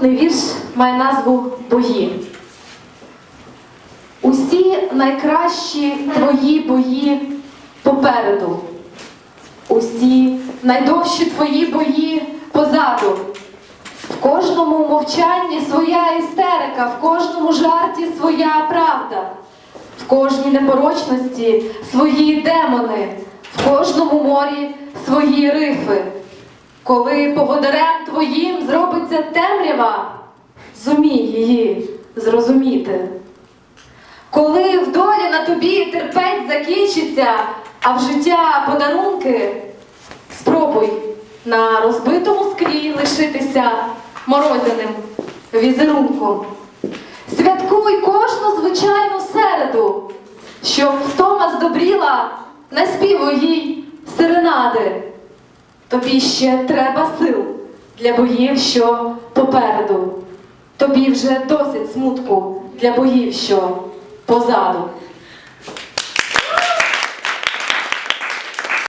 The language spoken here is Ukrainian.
Наступний вірш має назву Бої. Усі найкращі твої бої попереду. Усі найдовші твої бої позаду. В кожному мовчанні своя істерика, в кожному жарті своя правда, в кожній непорочності свої демони, в кожному морі свої рифи. Коли поводарем твоїм зробиться темрява, зумій її зрозуміти. Коли в долі на тобі терпець закінчиться, а в життя подарунки, спробуй на розбитому склі лишитися морозяним візерунком. Святкуй кожну звичайну середу, щоб втома здобріла, наспівуй їй серенади. Тобі ще треба сил для боїв, що попереду. Тобі вже досить смутку для боїв, що позаду.